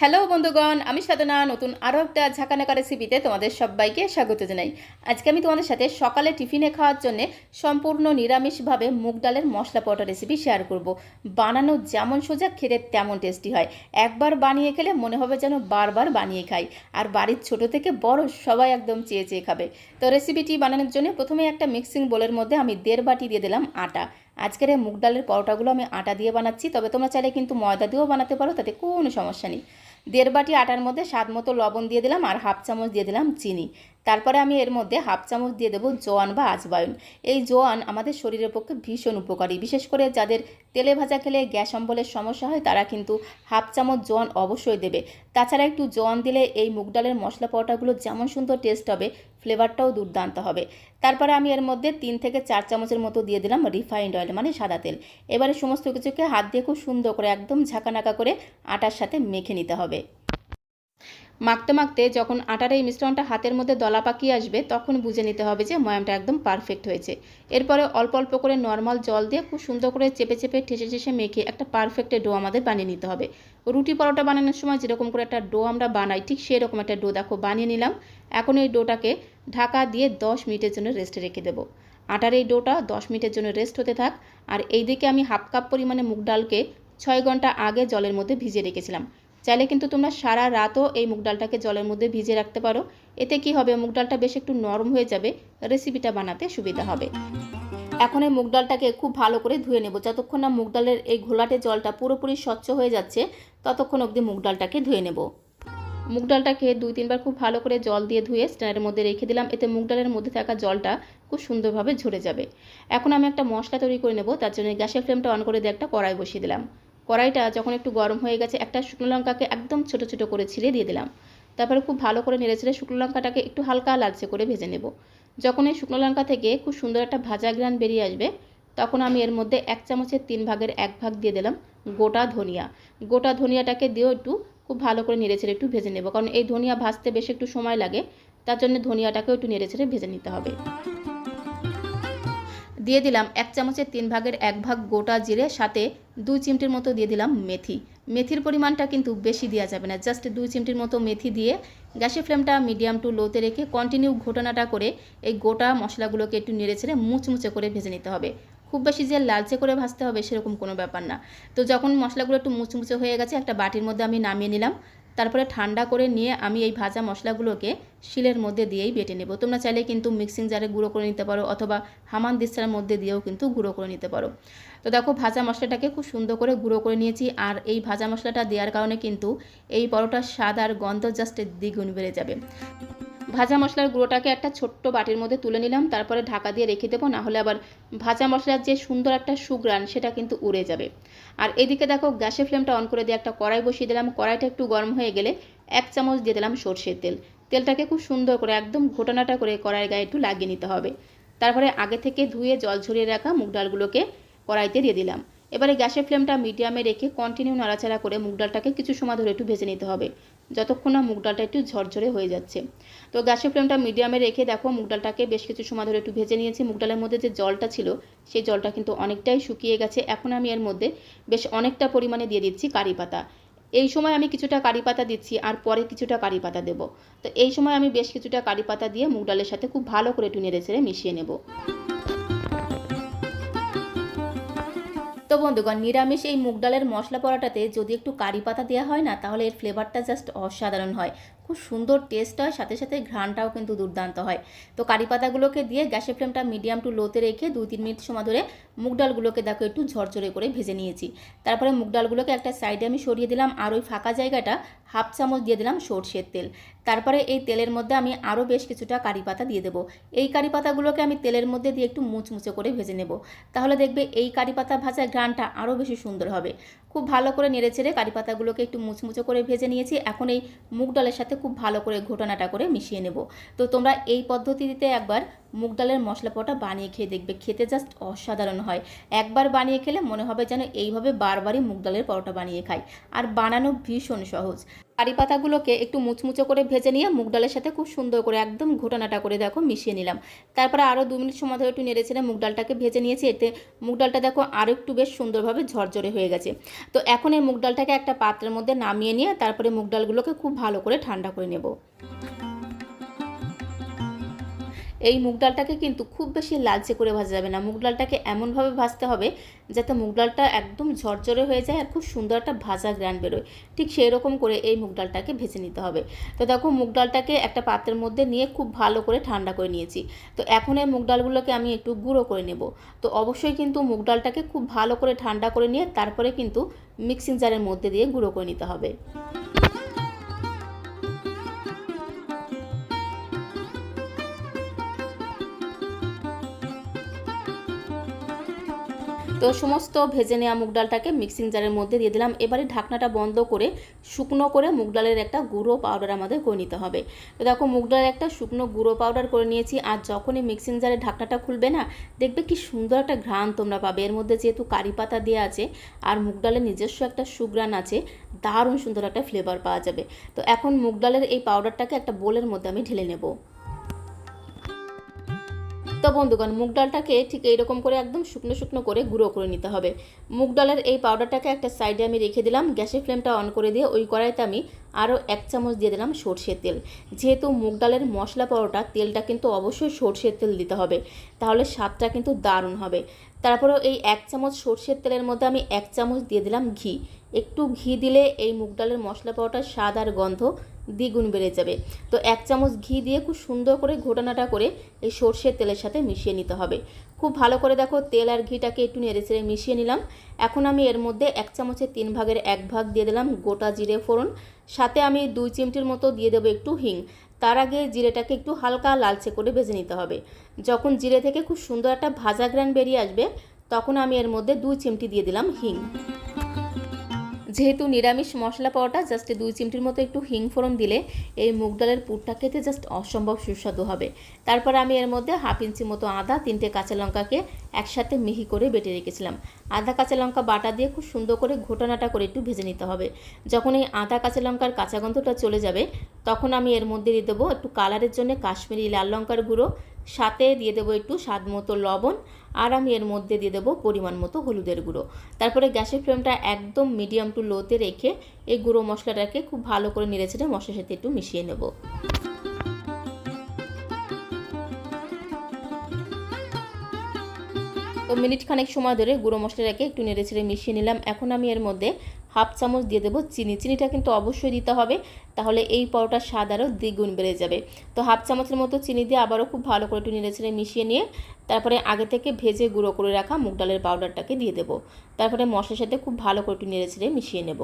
Hello বন্ধুগণ, আমি সাধনা, নতুন আরও একটা ঝাঁকানাকা রেসিপিতে তোমাদের সবাইকে স্বাগত জানাই। আজকে আমি তোমাদের সাথে সকালে টিফিনে খাওয়ার জন্য সম্পূর্ণ নিরামিষভাবে মুগ ডালের মশলা পটা রেসিপি শেয়ার করব। বানানো যেমন সোজা, খেতে তেমন টেস্টি হয়। একবার বানিয়ে খেলে মনে হবে যেন বারবার বানিয়ে খাই। আর বাড়ির ছোট থেকে বড় সবাই একদম চেয়ে চেয়ে খাবে। তো রেসিপিটি বানানোর জন্য প্রথমে একটা মিক্সিং বোলের মধ্যে আমি দেড় বাটি দিয়ে দিলাম আটা। আজকের এই মুগ ডালের পরোটাগুলো আমি আটা দিয়ে বানাচ্ছি। তবে তোমরা চাইলে কিন্তু ময়দা দিয়েও বানাতে পারো, তাতে কোনো সমস্যা নেই। দেড় বাটি আটার মধ্যে স্বাদ মতো লবণ দিয়ে দিলাম আর হাফ চামচ দিয়ে দিলাম চিনি। তারপরে আমি এর মধ্যে হাফ চামচ দিয়ে দেবো জোয়ান বা আজবায়ন। এই জোয়ান আমাদের শরীরের পক্ষে ভীষণ উপকারী। বিশেষ করে যাদের তেলে ভাজা খেলে গ্যাস অম্বলের সমস্যা হয়, তারা কিন্তু হাফ চামচ জোয়ান অবশ্যই দেবে। তাছাড়া একটু জোয়ান দিলে এই মুগ ডালের মশলা পরোটাগুলো যেমন সুন্দর টেস্ট হবে ফ্লেভারটাও দুর্দান্ত হবে। তারপরে আমি এর মধ্যে তিন থেকে চার চামচের মতো দিয়ে দিলাম রিফাইন্ড অয়েল মানে সাদা তেল। এবারে সমস্ত কিছুকে হাত দিয়ে খুব সুন্দর করে একদম ঝাঁকানাকা করে আটার সাথে মেখে নিতে হবে। মাখতে মাখতে যখন আটার এই মিশ্রণটা হাতের মধ্যে দলা পাকিয়ে আসবে, তখন বুঝে নিতে হবে যে ময়ামটা একদম পারফেক্ট হয়েছে। এরপরে অল্প অল্প করে নর্মাল জল দিয়ে খুব সুন্দর করে চেপে চেপে ঠেসে ঠেসে মেখে একটা পারফেক্ট ডো আমাদের বানিয়ে নিতে হবে। রুটি পরোটা বানানোর সময় যেরকম করে একটা ডো আমরা বানাই, ঠিক সেরকম একটা ডো দেখো, বানিয়ে নিলাম। এখন এই ডোটাকে ঢাকা দিয়ে দশ মিনিটের জন্য রেস্টে রেখে দেবো। আটার এই ডোটা দশ মিনিটের জন্য রেস্ট হতে থাক। আর এই দিকে আমি হাফ কাপ পরিমাণে মুগ ডালকে ছয় ঘণ্টা আগে জলের মধ্যে ভিজিয়ে রেখেছিলাম। চাইলে কিন্তু তোমরা সারা রাতও এই মুগ ডালটাকে জলের মধ্যে ভিজিয়ে রাখতে পারো। এতে কি হবে? মুগ ডালটা বেশ একটু নরম হয়ে যাবে। রেসিপিটা বানাতে সুবিধা হবে। এখন এই মুগ ডালটাকে খুব ভালো করে ধুয়ে নেব। যতক্ষণ না মুগ ডালের এই ঘোলাটে জলটা পুরোপুরি স্বচ্ছ হয়ে যাচ্ছে, ততক্ষণ অবধি মুগ ডালটাকে ধুয়ে নেব। মুগ ডালটাকে দুই তিনবার খুব ভালো করে জল দিয়ে ধুয়ে স্ট্যান্ডের মধ্যে রেখে দিলাম। এতে মুগ ডালের মধ্যে থাকা জলটা খুব সুন্দরভাবে ঝরে যাবে। এখন আমি একটা মশলা তৈরি করে নেব। তার জন্য গ্যাসের ফ্লেমটা অন করে দিয়ে একটা কড়াই বসিয়ে দিলাম। কড়াইটা যখন একটু গরম হয়ে গেছে, একটা শুকনো লঙ্কাকে একদম ছোট ছোট করে ছিঁড়ে দিয়ে দিলাম। তারপরে খুব ভালো করে নেড়ে ছেড়ে শুকনো লঙ্কাটাকে একটু হালকা লালচে করে ভেজে নেব। যখন এই শুকনো লঙ্কা থেকে খুব সুন্দর একটা ভাজা গ্রান বেরিয়ে আসবে, তখন আমি এর মধ্যে এক চামচের তিন ভাগের এক ভাগ দিয়ে দিলাম গোটা ধনিয়া। গোটা ধনিয়াটাকে দিয়েও একটু খুব ভালো করে নেড়ে ছেড়ে একটু ভেজে নেব। কারণ এই ধনিয়া ভাজতে বেশ একটু সময় লাগে, তার জন্য ধনিয়াটাকেও একটু নেড়ে ছেড়ে ভেজে নিতে হবে। দিয়ে দিলাম এক চামচের তিন ভাগের এক ভাগ গোটা জিরে, সাথে দুই চিমটির মতো দিয়ে দিলাম মেথি। মেথির পরিমাণটা কিন্তু বেশি দেওয়া যাবে না, জাস্ট দুই চিমটির মতো মেথি দিয়ে গ্যাসের ফ্লেমটা মিডিয়াম টু লোতে রেখে কন্টিনিউ ঘটনাটা করে এই গোটা মশলাগুলোকে একটু নেড়ে ছেড়ে মুচমুচে করে ভেজে নিতে হবে। খুব বেশি যে লালচে করে ভাজতে হবে সেরকম কোনো ব্যাপার না। তো যখন মশলাগুলো একটু মুচমুচে হয়ে গেছে, একটা বাটির মধ্যে আমি নামিয়ে নিলাম। তারপরে ঠান্ডা করে নিয়ে আমি এই ভাজা মশলাগুলোকে শিলের মধ্যে দিয়েই বেটে নেব। তোমরা চাইলে কিন্তু মিক্সিং জারে গুঁড়ো করে নিতে পারো অথবা হামান দিস্তার মধ্যে দিয়েও কিন্তু গুঁড়ো করে নিতে পারো। তো দেখো, ভাজা মশলাটাকে খুব সুন্দর করে গুঁড়ো করে নিয়েছি আর এই ভাজা মশলাটা দেওয়ার কারণে কিন্তু এই পরোটার স্বাদ আর গন্ধ জাস্ট দ্বিগুণ বেড়ে যাবে। ভাজা মশলার গুঁড়োটাকে একটা ছোট্ট বাটির মধ্যে তুলে নিলাম, তারপরে ঢাকা দিয়ে রেখে দেবো, না হলে আবার ভাজা মশলার যে সুন্দর একটা সুগ্রান সেটা কিন্তু উড়ে যাবে। আর এদিকে দেখো, গ্যাসের ফ্লেমটা অন করে দিয়ে একটা কড়াই বসিয়ে দিলাম। কড়াইটা একটু গরম হয়ে গেলে এক চামচ দিয়ে দিলাম সর্ষের তেল। তেলটাকে খুব সুন্দর করে, একদম ঘটনাটা করে কড়াইয়ের গায়ে একটু লাগিয়ে নিতে হবে। তারপরে আগে থেকে ধুয়ে জল ঝরিয়ে রাখা মুগ ডালগুলোকে কড়াইতে দিয়ে দিলাম। এবারে গ্যাসের ফ্লেমটা মিডিয়ামে রেখে কন্টিনিউ নাড়াচাড়া করে মুগ ডালটাকে কিছু সময় ধরে একটু ভেজে নিতে হবে। যতক্ষণ না মুগ ডালটা একটু ঝরঝরে হয়ে যাচ্ছে। তো গ্যাসের ফ্লেমটা মিডিয়ামে রেখে দেখো মুগ ডালটাকে বেশ কিছু সময় ধরে একটু ভেজে নিয়েছি। মুগ ডালের মধ্যে যে জলটা ছিল, সেই জলটা কিন্তু অনেকটাই শুকিয়ে গেছে। এখন আমি এর মধ্যে বেশ অনেকটা পরিমাণে দিয়ে দিচ্ছি কারি পাতা। এই সময় আমি কিছুটা কারি পাতা দিচ্ছি আর পরে কিছুটা কারি পাতা দেবো। তো এই সময় আমি বেশ কিছুটা কারি পাতা দিয়ে মুগ ডালের সাথে খুব ভালো করে একটু নেড়ে ছেড়ে মিশিয়ে নেব। তো বন্ধুগণ, নিরামিষ এই মুগ ডালের মশলা পরোটাতে যদি একটু কারি পাতা দেওয়া হয় না, তাহলে এর ফ্লেভারটা জাস্ট অসাধারণ হয়। খুব সুন্দর টেস্ট হয়, সাথে সাথে ঘ্রাণটাও কিন্তু দুর্দান্ত হয়। তো কারি পাতাগুলোকে দিয়ে গ্যাসের ফ্লেমটা মিডিয়াম টু লোতে রেখে দুই তিন মিনিট সময় ধরে মুগ ডালগুলোকে দেখো একটু ঝরঝরে করে ভেজে নিয়েছি। তারপরে মুগ ডালগুলোকে একটা সাইডে আমি সরিয়ে দিলাম আর ওই ফাঁকা জায়গাটা হাফ চামচ দিয়ে দিলাম সর্ষের তেল। তারপরে এই তেলের মধ্যে আমি আরও বেশ কিছুটা কারি পাতা দিয়ে দেবো। এই কারি পাতাগুলোকে আমি তেলের মধ্যে দিয়ে একটু মুচমুচে করে ভেজে নেব। তাহলে দেখবে এই কারি পাতা ভাজা ঘ্রাণটা আরও বেশি সুন্দর হবে। খুব ভালো করে নেড়ে চেড়ে কারি পাতাগুলোকে একটু মুচমুচে করে ভেজে নিয়েছি। এখন এই মুগ ডালের সাথে খুব ভালো করে ঘটনাটা করে মিশিয়ে নেব। তো তোমরা এই পদ্ধতিতে একবার মুগ ডালের মশলা পোটা বানিয়ে খেয়ে দেখবে, খেতে জাস্ট অসাধারণ হয়। একবার বানিয়ে খেলে মনে হবে যেন এইভাবে বারবারই মুগ ডালের পরোটা বানিয়ে খাই। আর বানানো ভীষণ সহজ। কারি পাতাগুলোকে একটু মুচমুচো করে ভেজে নিয়ে মুগ ডালের সাথে খুব সুন্দর করে একদম ঘোটানাটা করে দেখো মিশিয়ে নিলাম। তারপরে আরও দু মিনিট সময় ধরে একটু নেড়েছেড়ে মুগ ডালটাকে ভেজে নিয়েছি, এতে মুগ ডালটা দেখো আরও একটু বেশ সুন্দরভাবে ঝরঝরে হয়ে গেছে। তো এখন এই মুগ ডালটাকে একটা পাত্রের মধ্যে নামিয়ে নিয়ে তারপরে মুগ ডালগুলোকে খুব ভালো করে ঠান্ডা করে নেব। এই মুগ ডালটাকে কিন্তু খুব বেশি লালচে করে ভাজা যাবে না। মুগ ডালটাকে এমনভাবে ভাজতে হবে যাতে মুগ ডালটা একদম ঝরঝরে হয়ে যায় আর খুব সুন্দর একটা ভাজা গ্রান বেরোয়। ঠিক সেই রকম করে এই মুগ ডালটাকে ভেজে নিতে হবে। তো দেখো, মুগ ডালটাকে একটা পাত্রের মধ্যে নিয়ে খুব ভালো করে ঠান্ডা করে নিয়েছি। তো এখন এই মুগ ডালগুলোকে আমি একটু গুঁড়ো করে নেব। তো অবশ্যই কিন্তু মুগ ডালটাকে খুব ভালো করে ঠান্ডা করে নিয়ে তারপরে কিন্তু মিক্সিং জারের মধ্যে দিয়ে গুঁড়ো করে নিতে হবে। তো সমস্ত ভেজে নেওয়া মুগ ডালটাকে মিক্সিং জারের মধ্যে দিয়ে দিলাম। এবারে ঢাকনাটা বন্ধ করে শুকনো করে মুগ ডালের একটা গুঁড়ো পাউডার আমাদের করে নিতে হবে। তো দেখো মুগ ডালের একটা শুকনো গুঁড়ো পাউডার করে নিয়েছি আর যখনই মিক্সিং জারের ঢাকনাটা খুলবে না, দেখবে কি সুন্দর একটা ঘ্রাণ তোমরা পাবে। এর মধ্যে যেহেতু কারি পাতা দেওয়া আছে আর মুগ ডালের নিজস্ব একটা সুগ্রান আছে, দারুণ সুন্দর একটা ফ্লেভার পাওয়া যাবে। তো এখন মুগ ডালের এই পাউডারটাকে একটা বোলের মধ্যে আমি ঢেলে নেব। তো বন্ধুগণ, মুগ ডালটাকে ঠিক এইরকম করে একদম শুকনো শুকনো করে গুঁড়ো করে নিতে হবে। মুগ ডালের এই পাউডারটাকে একটা সাইডে আমি রেখে দিলাম, গ্যাসের ফ্লেমটা অন করে দিয়ে ওই কড়াইতে আমি আরও এক চামচ দিয়ে দিলাম সর্ষের তেল। যেহেতু মুগ ডালের মশলা পরোটা তেলটা কিন্তু অবশ্যই সর্ষের তেল দিতে হবে, তাহলে স্বাদটা কিন্তু দারুণ হবে। তারপরেও এই এক চামচ সর্ষের তেলের মধ্যে আমি এক চামচ দিয়ে দিলাম ঘি। একটু ঘি দিলে এই মুগ ডালের মশলা পাওয়াটার স্বাদ আর গন্ধ দ্বিগুণ বেড়ে যাবে। তো এক চামচ ঘি দিয়ে খুব সুন্দর করে ঘোটানাটা করে এই সর্ষের তেলের সাথে মিশিয়ে নিতে হবে। খুব ভালো করে দেখো তেল আর ঘিটাকে একটু নেড়ে চেড়ে মিশিয়ে নিলাম। এখন আমি এর মধ্যে এক চামচের তিন ভাগের এক ভাগ দিয়ে দিলাম গোটা জিরে ফোড়ন। সাথে আমি দুই চিমটির মতো দিয়ে দেবো একটু হিং। তার আগে জিরেটাকে একটু হালকা লালচে করে ভেজে নিতে হবে। যখন জিরে থেকে খুব সুন্দর একটা ভাজা গ্রান বেরিয়ে আসবে, তখন আমি এর মধ্যে দুই চিমটি দিয়ে দিলাম হিং। যেহেতু নিরামিষ মশলা পাওয়াটা জাস্ট দুই চিমটির মতো একটু হিং ফোড়ন দিলে এই মুগ ডালের পুরটা খেতে জাস্ট অসম্ভব সুস্বাদু হবে। তারপর আমি এর মধ্যে হাফ ইঞ্চি মতো আদা, তিনটে কাঁচা লঙ্কাকে একসাথে মিহি করে বেটে রেখেছিলাম। আদা, কাঁচা লঙ্কা বাটা দিয়ে খুব সুন্দর করে ঘোটানাটা করে একটু ভেজে নিতে হবে। যখন এই আদা, কাঁচা লঙ্কার কাঁচা গন্ধটা চলে যাবে, তখন আমি এর মধ্যে দিয়ে দেবো একটু কালারের জন্য কাশ্মীরি লাল লঙ্কার গুঁড়ো সাথে দিয়ে দেবো একটু স্বাদ মতো লবণ, আর আমি এর মধ্যে দিয়ে দেবো পরিমাণ মতো হলুদের গুঁড়ো। তারপরে গ্যাসের ফ্লেমটা একদম মিডিয়াম টু লোতে রেখে এই গুঁড়ো মশলাটাকে খুব ভালো করে নেড়ে ছেড়ে মশলার সাথে একটু মিশিয়ে নেব। তো মিনিট খানেক সময় ধরে গুঁড়ো মশলাটাকে একটু নেড়ে ছেড়ে মিশিয়ে নিলাম। এখন আমি এর মধ্যে হাফ চামচ দিয়ে দেবো চিনি। চিনিটা কিন্তু অবশ্যই দিতে হবে, তাহলে এই পরোটার স্বাদ আরও দ্বিগুণ বেড়ে যাবে। তো হাফ চামচের মতো চিনি দিয়ে আবারও খুব ভালো করে একটু নেড়ে ছেড়ে মিশিয়ে নিয়ে তারপরে আগে থেকে ভেজে গুঁড়ো করে রাখা মুগ ডালের পাউডারটাকে দিয়ে দেবো। তারপরে মশলার সাথে খুব ভালো করে একটু নেড়ে ছেড়ে মিশিয়ে নেব।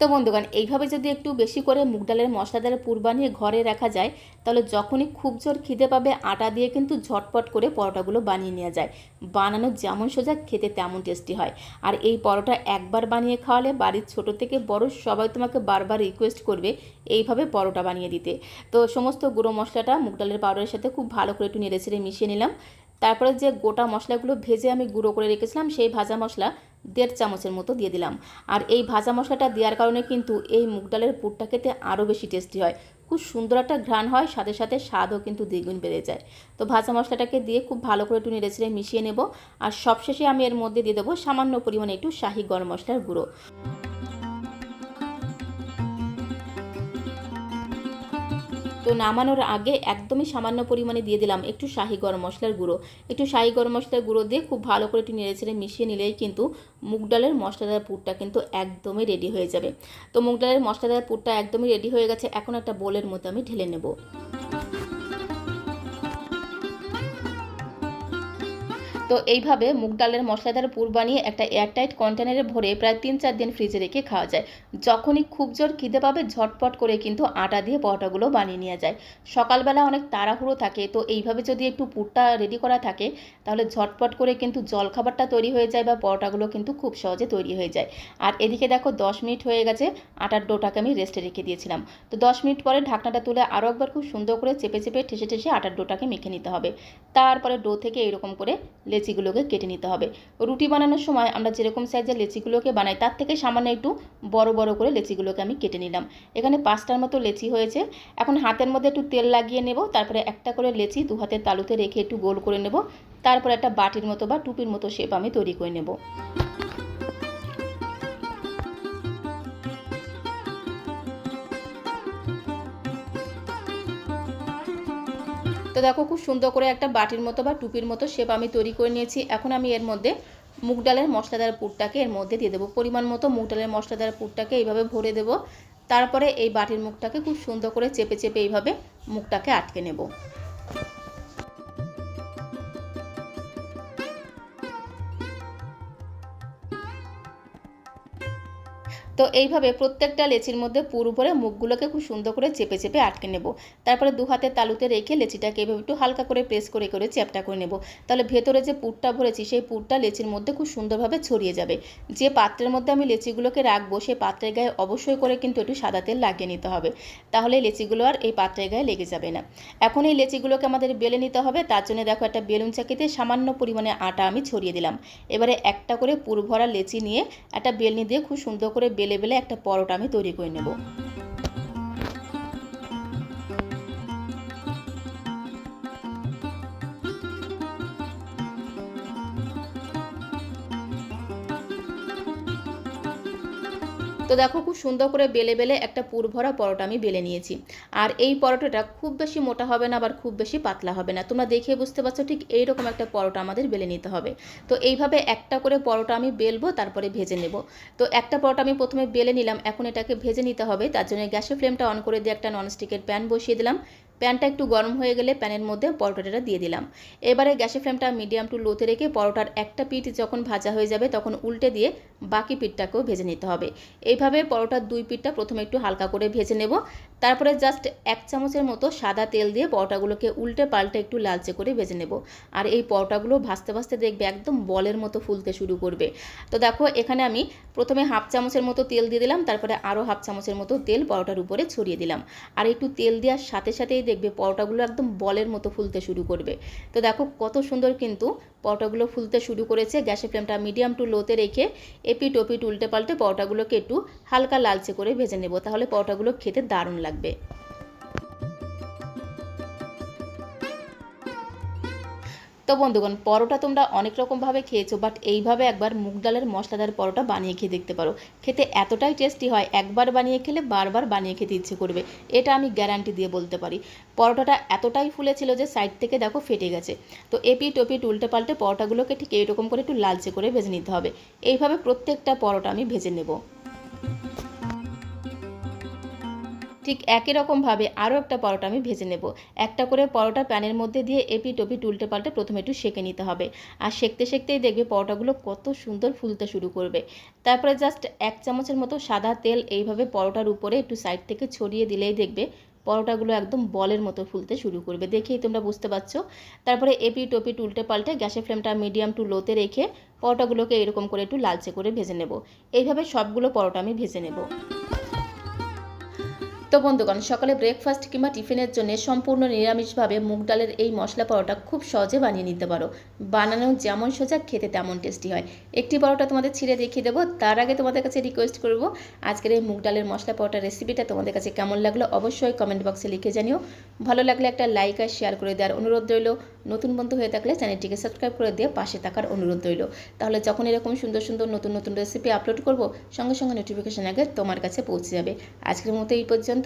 তো বন্ধুগণ, এইভাবে যদি একটু বেশি করে মুগ ডালের মশলাদার পুর বানিয়ে ঘরে রাখা যায়, তাহলে যখনই খুব জোর খিদে পাবে, আটা দিয়ে কিন্তু ঝটপট করে পরোটাগুলো বানিয়ে নেওয়া যায়। বানানো যেমন সোজা, খেতে তেমন টেস্টি হয়। আর এই পরোটা একবার বানিয়ে খাওয়ালে বাড়ির ছোট থেকে বড় সবাই তোমাকে বারবার রিকোয়েস্ট করবে এইভাবে পরোটা বানিয়ে দিতে। তো সমস্ত গুঁড়ো মশলাটা মুগ ডালের পাউডারের সাথে খুব ভালো করে একটু নেড়ে ছেড়ে মিশিয়ে নিলাম। তারপরে যে গোটা মশলাগুলো ভেজে আমি গুঁড়ো করে রেখেছিলাম, সেই ভাজা মশলা দেড় চামচের মতো দিয়ে দিলাম। আর এই ভাজা মশলাটা দেওয়ার কারণে কিন্তু এই মুগ ডালের পুরটা খেতে আরও বেশি টেস্টি হয়। খুব সুন্দর একটা ঘ্রাণ হয়, সাথে সাথে স্বাদও কিন্তু দ্বিগুণ বেড়ে যায়। তো ভাজা মশলাটাকে দিয়ে খুব ভালো করে একটু নেড়ে ছেড়ে মিশিয়ে নেব। আর সবশেষে আমি এর মধ্যে দিয়ে দেবো সামান্য পরিমাণে একটু শাহি গরম মশলার গুঁড়ো। তো নামানোর আগে একদমই সামান্য পরিমাণে দিয়ে দিলাম একটু শাহি গরম মশলার গুঁড়ো। একটু শাহি গরম মশলার গুঁড়ো দিয়ে খুব ভালো করে একটু নেড়ে ছেড়ে মিশিয়ে নিলেই কিন্তু মুগ ডালের মশলাদার পুরটা কিন্তু একদমই রেডি হয়ে যাবে। তো মুগ ডালের মশলাদার পুরটা একদমই রেডি হয়ে গেছে, এখন একটা বোলের মতো আমি ঢেলে নেব। তো এইভাবে মুগ ডালের মশলাদার পুর বানিয়ে একটা এয়ারটাইট কন্টেনারে ভরে প্রায় তিন চার দিন ফ্রিজে রেখে খাওয়া যায়। যখনই খুব জোর খিদে পাবে, ঝটপট করে কিন্তু আটা দিয়ে পরোটাগুলো বানিয়ে নেওয়া যায়। সকালবেলা অনেক তাড়াহুড়ো থাকে, তো এইভাবে যদি একটু পুরটা রেডি করা থাকে, তাহলে ঝটপট করে কিন্তু জলখাবারটা তৈরি হয়ে যায় বা পরোটাগুলো কিন্তু খুব সহজে তৈরি হয়ে যায়। আর এদিকে দেখো দশ মিনিট হয়ে গেছে, আটার ডোটাকে আমি রেস্টে রেখে দিয়েছিলাম। তো দশ মিনিট পরে ঢাকনাটা তুলে আরও একবার খুব সুন্দর করে চেপে চেপে ঠেসে ঠেসে আটার ডোটাকে মেখে নিতে হবে। তারপরে ডো থেকে এরকম করে লেচিগুলোকে কেটে নিতে হবে। রুটি বানানোর সময় আমরা যেরকম সাইজের লেচিগুলোকে বানাই, তার থেকে সামান্য একটু বড় বড় করে লেচিগুলোকে আমি কেটে নিলাম। এখানে পাঁচটার মতো লেচি হয়েছে। এখন হাতের মধ্যে একটু তেল লাগিয়ে নেব, তারপরে একটা করে লেচি দু হাতের তালুতে রেখে একটু গোল করে নেব। তারপরে একটা বাটির মতো বা টুপির মতো শেপ আমি তৈরি করে নেব। তো দেখো খুব সুন্দর করে একটা বাটির মতো বা টুপির মতো শেপ আমি তৈরি করে নিয়েছি। এখন আমি এর মধ্যে মুগ ডালের মশলাদার পুরটাকে এর মধ্যে দিয়ে দেবো। পরিমাণ মতো মুগ ডালের মশলাদার পুরটাকে এইভাবে ভরে দেবো। তারপরে এই বাটির মুখটাকে খুব সুন্দর করে চেপে চেপে এইভাবে মুখটাকে আটকে নেব। তো এইভাবে প্রত্যেকটা লেচির মধ্যে পুর উপরে মুখগুলোকে খুব সুন্দর করে চেপে চেপে আটকে নেব। তারপরে দু হাতে তালুতে রেখে লেচিটাকে এভাবে একটু হালকা করে প্রেস করে করে চ্যাপটা করে নেব। তাহলে ভেতরে যে পুরটা ভরেছি, সেই পুরটা লেচির মধ্যে খুব সুন্দরভাবে ছড়িয়ে যাবে। যে পাত্রের মধ্যে আমি লেচিগুলোকে রাখব সেই পাত্রের গায়ে অবশ্যই করে কিন্তু একটু সাদা তেল লাগিয়ে নিতে হবে। তাহলে লেচিগুলো আর এই পাত্রের গায়ে লেগে যাবে না। এখন এই লেচিগুলোকে আমাদের বেলে নিতে হবে। তার জন্য দেখো একটা বেলুন চাকিতে সামান্য পরিমাণে আটা আমি ছড়িয়ে দিলাম। এবারে একটা করে পুর ভরা লেচি নিয়ে একটা বেলনি দিয়ে খুব সুন্দর করে বেলে বেলে একটা পরোটা আমি তৈরি করে নেব। তো দেখো খুব সুন্দর করে বেলে বেলে একটা পুর ভরা পরোটা আমি বেলে নিয়েছি। আর এই পরোটাটা খুব বেশি মোটা হবে না, আবার খুব বেশি পাতলা হবে না। তোমরা দেখে বুঝতে পারছ ঠিক এইরকম একটা পরোটা আমাদের বেলে নিতে হবে। তো এইভাবে একটা করে পরোটা আমি বেলবো, তারপরে ভেজে নেব। তো একটা পরোটা আমি প্রথমে বেলে নিলাম, এখন এটাকে ভেজে নিতে হবে। তার জন্য গ্যাসের ফ্লেমটা অন করে দিয়ে একটা ননস্টিকের প্যান বসিয়ে দিলাম। প্যানটা একটু গরম হয়ে গেলে প্যানের মধ্যে পরোটাটা দিয়ে দিলাম। এবারে গ্যাসের ফ্লেমটা মিডিয়াম টু লোতে রেখে পরোটার একটা পিঠ যখন ভাজা হয়ে যাবে তখন উল্টে দিয়ে বাকি পিঠটাকেও ভেজে নিতে হবে। এইভাবে পরোটার দুই পিঠটা প্রথমে একটু হালকা করে ভেজে নেব। তারপরে জাস্ট এক চামচের মতো সাদা তেল দিয়ে পরোটাগুলোকে উল্টে পাল্টে একটু লালচে করে ভেজে নেব। আর এই পরোটাগুলো ভাজতে ভাজতে দেখবে একদম বলের মতো ফুলতে শুরু করবে। তো দেখো, এখানে আমি প্রথমে হাফ চামচের মতো তেল দিয়ে দিলাম, তারপরে আরও হাফ চামচের মতো তেল পরোটার উপরে ছড়িয়ে দিলাম। আর একটু তেল দেওয়ার সাথে সাথেই দেখবে পরোটাগুলো একদম বলের মতো ফুলতে শুরু করবে। তো দেখো, কত সুন্দর কিন্তু পরোটাগুলো ফুলতে শুরু করেছে। গ্যাসের ফ্লেমটা মিডিয়াম টু লোতে রেখে এপি ওপিট উল্টে পাল্টে পরোটাগুলোকে একটু হালকা লালচে করে ভেজে নেব। তাহলে পরোটাগুলো খেতে দারুণ লাগবে। তো বন্ধুগণ, পরোটা তোমরা অনেক রকমভাবে খেয়েছো বাট এইভাবে একবার মুগ ডালের মশলাদার পরোটা বানিয়ে খেয়ে দেখতে পারো। খেতে এতটাই টেস্টি হয়, একবার বানিয়ে খেলে বারবার বানিয়ে খেতে ইচ্ছে করবে, এটা আমি গ্যারান্টি দিয়ে বলতে পারি। পরোটাটা এতটাই ফুলেছিল যে সাইড থেকে দেখো ফেটে গেছে। তো এপি টপি উল্টে পাল্টে পরোটাগুলোকে ঠিক এইরকম করে একটু লালচে করে ভেজে নিতে হবে। এইভাবে প্রত্যেকটা পরোটা আমি ভেজে নেব। ঠিক একই রকমভাবে আরও একটা পরোটা আমি ভেজে নেব। একটা করে পরোটা প্যানের মধ্যে দিয়ে এপি টপি উল্টে পাল্টে প্রথমে একটু সেঁকে নিতে হবে। আর সেঁকতে সেঁকতেই দেখবে পরোটাগুলো কত সুন্দর ফুলতে শুরু করবে। তারপরে জাস্ট এক চামচের মতো সাদা তেল এইভাবে পরোটার উপরে একটু সাইড থেকে ছড়িয়ে দিলেই দেখবে পরোটাগুলো একদম বলের মতো ফুলতে শুরু করবে। দেখেই তোমরা বুঝতে পারছ। তারপরে এপি টপি উল্টে পাল্টে গ্যাসের ফ্লেমটা মিডিয়াম টু লোতে রেখে পরোটাগুলোকে এরকম করে একটু লালচে করে ভেজে নেব। এইভাবে সবগুলো পরোটা আমি ভেজে নেব। তো বন্ধুগণ, সকালে ব্রেকফাস্ট কিংবা টিফিনের জন্য সম্পূর্ণ নিরামিষভাবে মুগ ডালের এই মশলা পরোটা খুব সহজে বানিয়ে নিতে পারো। বানানো যেমন সোজা, খেতে তেমন টেস্টি হয়। একটি পরোটা তোমাদের ছিঁড়ে দেখিয়ে দেবো, তার আগে তোমাদের কাছে রিকোয়েস্ট করব, আজকের এই মুগ ডালের মশলা পরোটা রেসিপিটা তোমাদের কাছে কেমন লাগল অবশ্যই কমেন্ট বক্সে লিখে জানিও। ভালো লাগলে একটা লাইক আর শেয়ার করে দেওয়ার অনুরোধ রইল। নতুন বন্ধু হয়ে থাকলে চ্যানেলটিকে সাবস্ক্রাইব করে দিয়ে পাশে থাকার অনুরোধ রইল। তাহলে যখন এরকম সুন্দর সুন্দর নতুন নতুন রেসিপি আপলোড করব, সঙ্গে সঙ্গে নোটিফিকেশন আগে তোমার কাছে পৌঁছে যাবে। আজকের মতো এই পর্যন্ত।